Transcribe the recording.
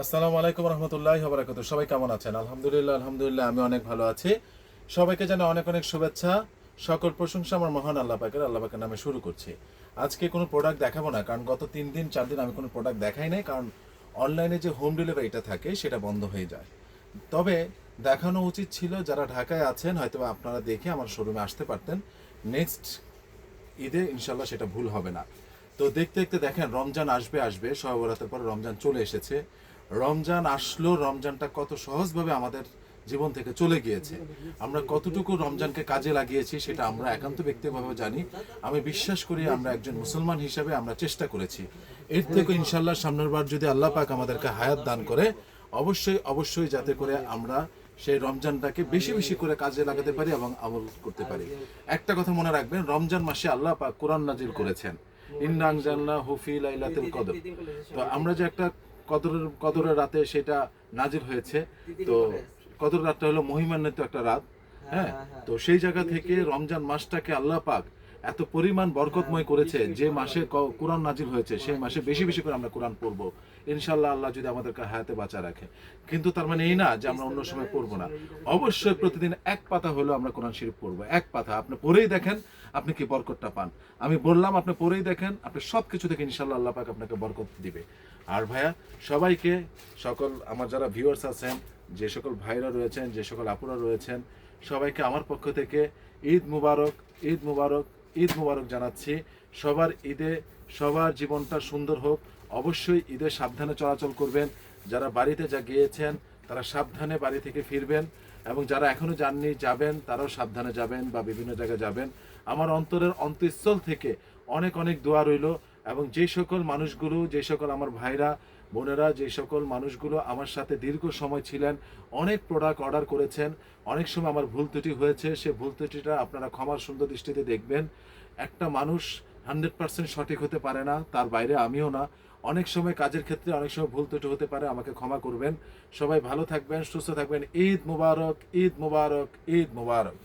আসসালামু আলাইকুম রহমতুল্লাহ বারাকাত সবাই কেমন আছেন? আলহামদুলিল্লাহ আলহামদুলিল্লাহ, আমি অনেক ভালো আছি। সবাইকে জানা অনেক অনেক শুভেচ্ছা। সকল প্রশংসা আমার মহান আল্লাহ পাকের আল্লাহ পাকের নামে শুরু করছি। আজকে কোনো প্রোডাক্ট দেখাবো না, কারণ গত তিন দিন, চার দিন আমি কোনো প্রোডাক্ট দেখাই নাই, কারণ অনলাইনে যে হোম ডেলিভারিটা থাকে, সেটা বন্ধ হয়ে যায়। তবে দেখানো উচিত ছিল, যারা ঢাকায় আছেন হয়তো আপনারা দেখে আমার শোরুমে আসতে পারতেন। নেক্সট ঈদে ইনশাল্লাহ সেটা ভুল হবে না। তো দেখতে দেখতে দেখেন, রমজান আসবে আসবে সহবরাতের পর রমজান চলে এসেছে। রমজান আসলো, রমজানটা কত সহজভাবে আমাদের জীবন থেকে চলে গিয়েছে। আমরা কতটুকু রমজানকে কাজে লাগিয়েছি সেটা আমরা একান্ত ব্যক্তিগতভাবে জানি। আমি বিশ্বাস করি আমরা একজন মুসলমান হিসাবে আমরা চেষ্টা করেছি। এর থেকে ইনশাল্লাহ সামনের বার যদি আল্লাহ পাক আমাদেরকে হায়াত দান করে, অবশ্যই অবশ্যই যাতে করে আমরা সেই রমজানটাকে বেশি বেশি করে কাজে লাগাতে পারি এবং আমল করতে পারি। একটা কথা মনে রাখবেন, রমজান মাসে আল্লাহ পাক কোরআন নাজিল করেছেন। ইন্নাং জান্না হুফি লাইলাতুল কদর। তো আমরা যে একটা কদরের কদরের রাতে সেটা নাজির হয়েছে? তো কদর রাতটা হলো মহিমান্বিত একটা রাত হ্যাঁ তো সেই জায়গা থেকে রমজান মাসটাকে আল্লাহ পাক এত পরিমাণ বরকতময় করেছে যে মাসে কোরআন নাজিল হয়েছে, সেই মাসে বেশি বেশি করে আমরা কোরআন পড়ব। ইনশাল্লাহ আল্লাহ যদি আমাদেরকে হায়াতে বাঁচা রাখে। কিন্তু তার মানে এই না যে আমরা অন্য সময় পড়ব না। অবশ্যই প্রতিদিন এক পাতা হলেও আমরা কোরআন শরীফ পড়ব। এক পাতা। আপনি পড়েই দেখেন আপনি কি বরকতটা পান। আমি বললাম, আপনি পড়েই দেখেন, আপনি সব কিছু থেকে ইনশাল্লাহ আল্লাহ পাক আপনাকে বরকত দিবে। আর ভাইয়া, সবাইকে, সকল আমার যারা ভিউয়ার্স আছেন, যে সকল ভাইরা রয়েছেন, যে সকল আপুরা রয়েছেন, সবাইকে আমার পক্ষ থেকে ঈদ মুবারক ঈদ মুবারক ঈদ মোবারক জানাচ্ছি। সবার ঈদে সবার জীবনটা সুন্দর হোক। অবশ্যই ঈদে সাবধানে চলাচল করবেন। যারা বাড়িতে যা গিয়েছেন, তারা সাবধানে বাড়ি থেকে ফিরবেন এবং যারা এখনও যাননি, যাবেন, তারাও সাবধানে যাবেন বা বিভিন্ন জায়গায় যাবেন। আমার অন্তরের অন্তঃস্থল থেকে অনেক অনেক দোয়া রইল এবং যে সকল মানুষগুলো, যে সকল আমার ভাইরা বোনেরা, যে সকল মানুষগুলো আমার সাথে দীর্ঘ সময় ছিলেন, অনেক প্রোডাক্ট অর্ডার করেছেন, অনেক সময় আমার ভুল ত্রুটি হয়েছে, সে ভুল ত্রুটিটা আপনারা ক্ষমার সুন্দর দৃষ্টিতে দেখবেন। একটা মানুষ হান্ড্রেড পার্সেন্ট সঠিক হতে পারে না, তার বাইরে আমিও না। অনেক সময় কাজের ক্ষেত্রে অনেক সময় ভুল ত্রুটি হতে পারে, আমাকে ক্ষমা করবেন। সবাই ভালো থাকবেন, সুস্থ থাকবেন। ঈদ মুবারক ঈদ মুবারক ঈদ মুবারক।